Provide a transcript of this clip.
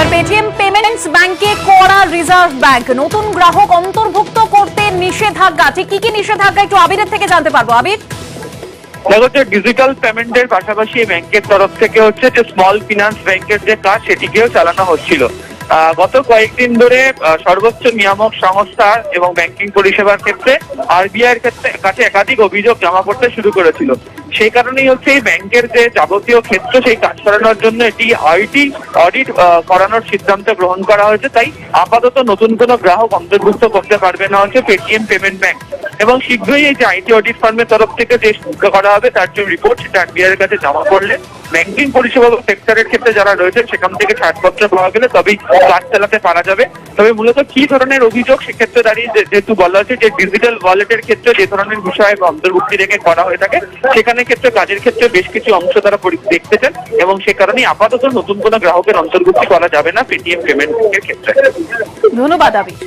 এবার Paytm payments ব্যাংকে করা রিজার্ভ ব্যাংক নতুন গ্রাহক অন্তর্ভুক্ত করতে নিষেধাজ্ঞা। ঠিক কি কি নিষেধাজ্ঞা একটু আবিরের থেকে জানতে পারব, আবির? দেখো ডিজিটাল পেমেন্টের পাশাপাশি ব্যাংকের তরফ থেকে হচ্ছে যে স্মল ফিনান্স ব্যাংকের যে কাজ, সেটিকেও চালানো হচ্ছিল। গত কয়েকদিন ধরে সর্বোচ্চ নিয়ামক সংস্থা এবং ব্যাংকিং পরিষেবার ক্ষেত্রে আরবিআই এর ক্ষেত্রে কাছে একাধিক অভিযোগ জমা পড়তে শুরু করেছিল। সেই কারণেই হচ্ছে এই ব্যাংকের যে যাবতীয় ক্ষেত্র, সেই কাজ করানোর জন্য এটি আইটি অডিট করানোর সিদ্ধান্ত গ্রহণ করা হয়েছে। তাই আপাতত নতুন কোনো গ্রাহক অন্তর্ভুক্ত করতে পারবে না হচ্ছে পেটিএম পেমেন্ট ব্যাংক এবং শীঘ্রই এই যে আইটি অডিট ফার্মের তরফ থেকে যে করা হবে, তার যে রিপোর্ট সেটা এর কাছে জমা করলে ব্যাংকিং পরিষেবা সেক্টরের ক্ষেত্রে যারা রয়েছেন, সেখান থেকে ছাড়পত্র পাওয়া গেলে তবেই কাজ চালাতে পারা যাবে। তবে মূলত কি ধরনের অভিযোগ, সেক্ষেত্রে দাঁড়িয়ে যেহেতু বলা হয়েছে যে ডিজিটাল ওয়ালেটের ক্ষেত্রে যে ধরনের বিষয় অন্তর্ভুক্তি রেখে করা হয়ে থাকে, সেখানে ক্ষেত্রে কাজের ক্ষেত্রে বেশ কিছু অংশ তারা দেখতে দেখতেছেন এবং সে কারণেই আপাতত নতুন কোনো গ্রাহকের অন্তর্ভুক্তি করা যাবে না পেটিএম পেমেন্টের ক্ষেত্রে। ধন্যবাদ, আবির।